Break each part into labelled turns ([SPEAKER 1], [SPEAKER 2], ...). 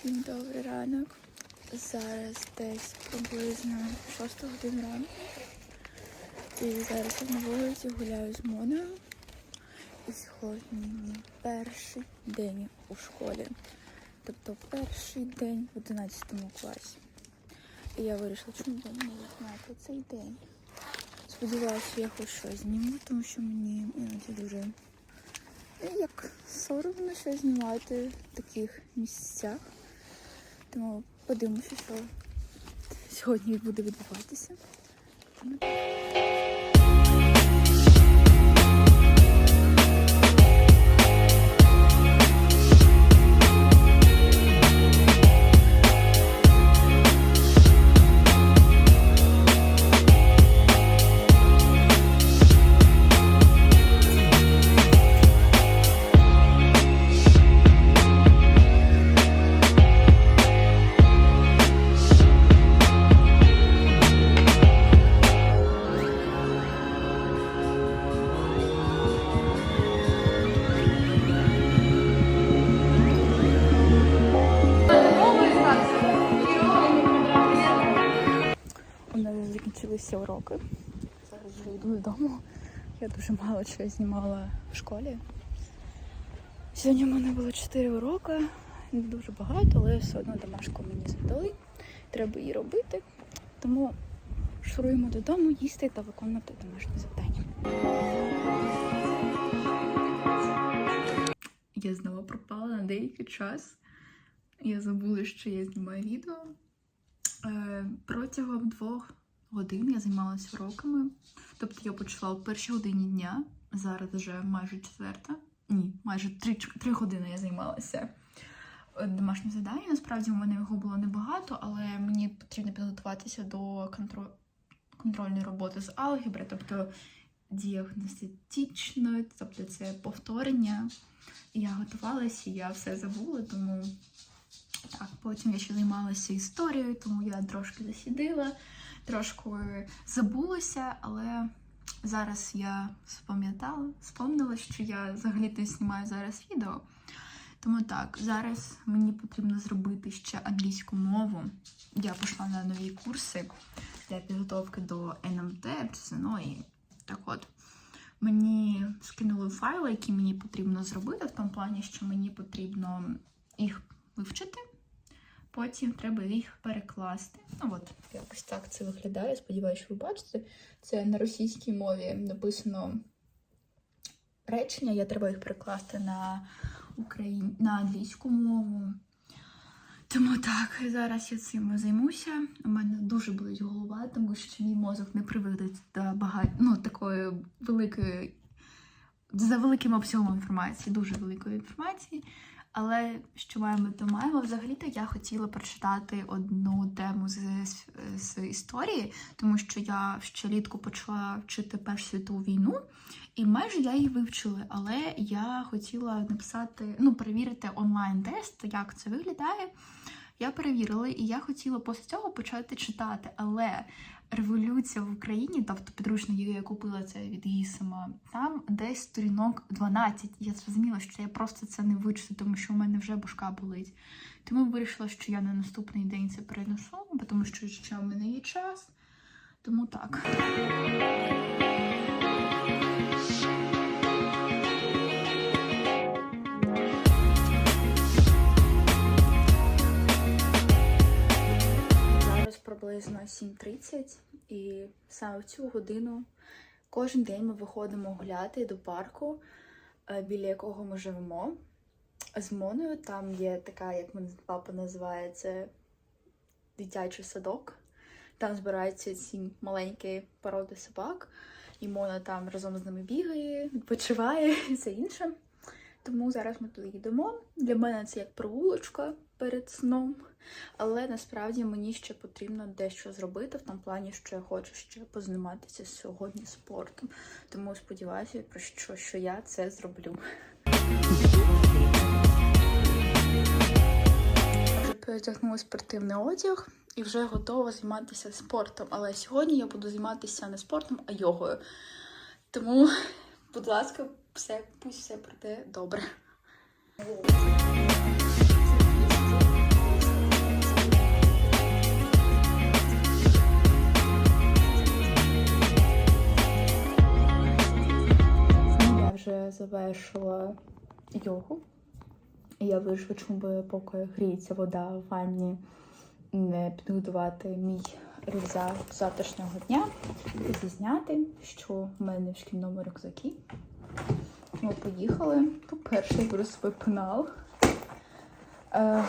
[SPEAKER 1] Всім добрий ранок. Зараз десь приблизно 6 годин ранку. І зараз я на вулиці гуляю з Моною. І сьогодні перший день у школі. Тобто перший день в 11 класі. І я вирішила, чому б не знати цей день. Сподіваюся, я хоч щось зніму, тому що мені іноді дуже ну, як соромно щось знімати в таких місцях. Тому подивимося, що сьогодні буде відбуватися. Закінчилися уроки. Зараз вже йду додому. Я дуже мало чого знімала в школі. Сьогодні в мене було 4 уроки, не дуже багато, але все одно домашку мені задали. Треба її робити. Тому шуруємо додому, їсти та виконувати домашні завдання. Я знову пропала на деякий час. Я забула, що я знімаю відео. Е, протягом двох годин я займалася уроками. Тобто я почала в першій годині дня, зараз вже майже четверта. Ні, майже три, три години я займалася е, домашнім завданням. Насправді у мене його було небагато, але мені потрібно підготуватися до контро... контрольної роботи з алгебри, тобто діагностичної, тобто це повторення. Я готувалася, я все забула, тому так, потім я ще займалася історією, тому я трошки засідила, трошки забулася, але зараз я спам'ятала, спомнила, що я взагалі-то знімаю зараз відео. Тому так, зараз мені потрібно зробити ще англійську мову. Я пішла на нові курси для підготовки до НМТ, ПСНО і так от. Мені скинули файли, які мені потрібно зробити, в тому плані, що мені потрібно їх вивчити. Потім треба їх перекласти. Ну от, якось так це виглядає. Сподіваюся, ви бачите. Це на російській мові написано речення. Я треба їх перекласти на Україн... на англійську мову. Тому так, зараз я цим займуся. У мене дуже болить голова, тому що мій мозок не приводить до багато ну, такої великої за великим обсягом інформації, дуже великої інформації. Але що маємо, то маємо. Взагалі-то я хотіла прочитати одну тему з, з, з історії, тому що я ще літку почала вчити Першу світову війну, і майже я її вивчила. Але я хотіла написати, ну, перевірити онлайн-тест, як це виглядає. Я перевірила, і я хотіла після цього почати читати. Але революція в Україні, тобто підручник, який я купила це від Гісима, там десь сторінок 12. Я зрозуміла, що я просто це не вичту, тому що у мене вже башка болить. Тому вирішила, що я на наступний день це перенесу, тому що ще в мене є час. Тому так. 7.30 і саме в цю годину кожен день ми виходимо гуляти до парку, е, біля якого ми живемо. З Моною там є така, як мене папа називає, це дитячий садок. Там збираються ці маленькі породи собак, і Мона там разом з ними бігає, відпочиває і все інше. Тому зараз ми туди йдемо. Для мене це як прогулочка перед сном. Але насправді мені ще потрібно дещо зробити в тому плані, що я хочу ще позайматися сьогодні спортом. Тому сподіваюся, про що, що я це зроблю. Перетягнула спортивний одяг і вже готова займатися спортом. Але сьогодні я буду займатися не спортом, а йогою. Тому, Будь ласка, все, пусть все пройде добре. Я вже завершила йогу. Я вирішила, чому би поки гріється вода в ванні, не підготувати мій рюкзак завтрашнього дня зізняти, що в мене в шкільному рюкзакі. Ми поїхали. По-перше, я беру свій пенал. Е,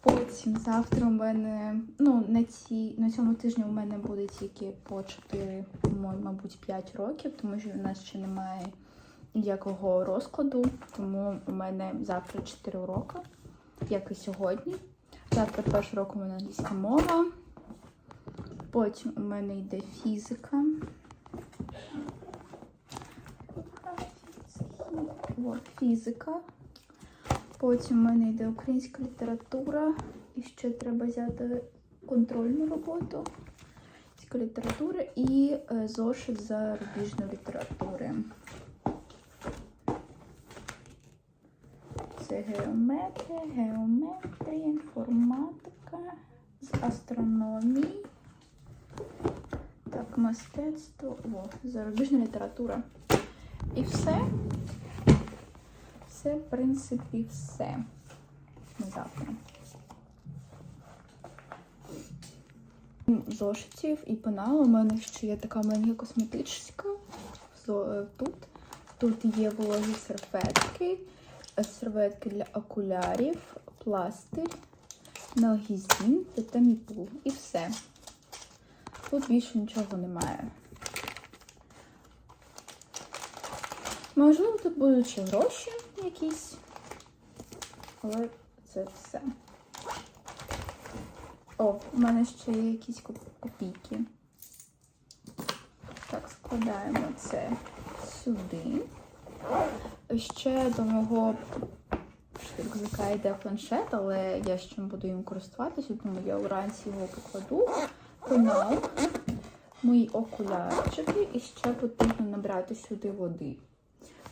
[SPEAKER 1] потім завтра у мене, ну, на, ці, на цьому тижні у мене буде тільки по 4, мабуть, 5 років, тому що в нас ще немає ніякого розкладу. Тому у мене завтра 4 уроки, як і сьогодні. Завтра перший урок у мене англійська мова. Потім у мене йде фізика. Фізика. Потім у мене йде українська література. І ще треба взяти контрольну роботу. Українська література і е, зошит зарубіжної літератури. Це геометрія, геометрія, інформатика, з астрономії. Мистецтво, о, зарубіжна література. І все. Це, в принципі, все на завтра. Зошитів і пенал. У мене ще є така маленька косметичка. Е, Тут. Тут є вологі серветки, е, серветки для окулярів, пластир, налгізін та таміпул. І все. Тут більше нічого немає. Можливо, тут будуть ще гроші якісь, але це все. О, у мене ще є якісь копійки. Так, складаємо це сюди. Ще до мого рюкзака йде планшет, але я ще буду їм користуватися, тому я вранці його покладу. Пенал, мої окулярчики і ще потрібно набрати сюди води.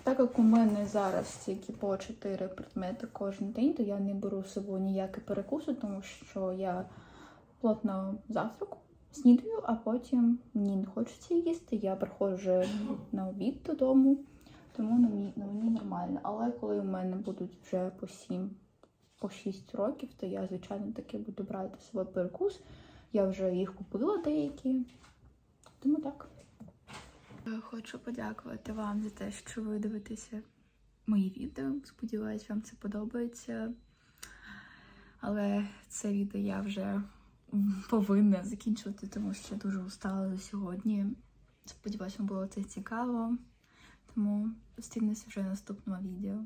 [SPEAKER 1] Так як у мене зараз тільки по 4 предмети кожен день, то я не беру з собою ніякі перекуси, тому що я плотно завтраку, снідаю, а потім мені не хочеться їсти. Я приходжу на обід додому, тому на мені, на мені нормально. Але коли у мене будуть вже по 7, по 6 років, то я, звичайно, таки буду брати свій перекус. Я вже їх купила деякі. Тому так. Хочу подякувати вам за те, що ви дивитеся мої відео. Сподіваюсь, вам це подобається. Але це відео я вже повинна закінчувати, тому що дуже устала за сьогодні. Сподіваюсь, вам було це цікаво. Тому зустрінемося вже в наступному відео.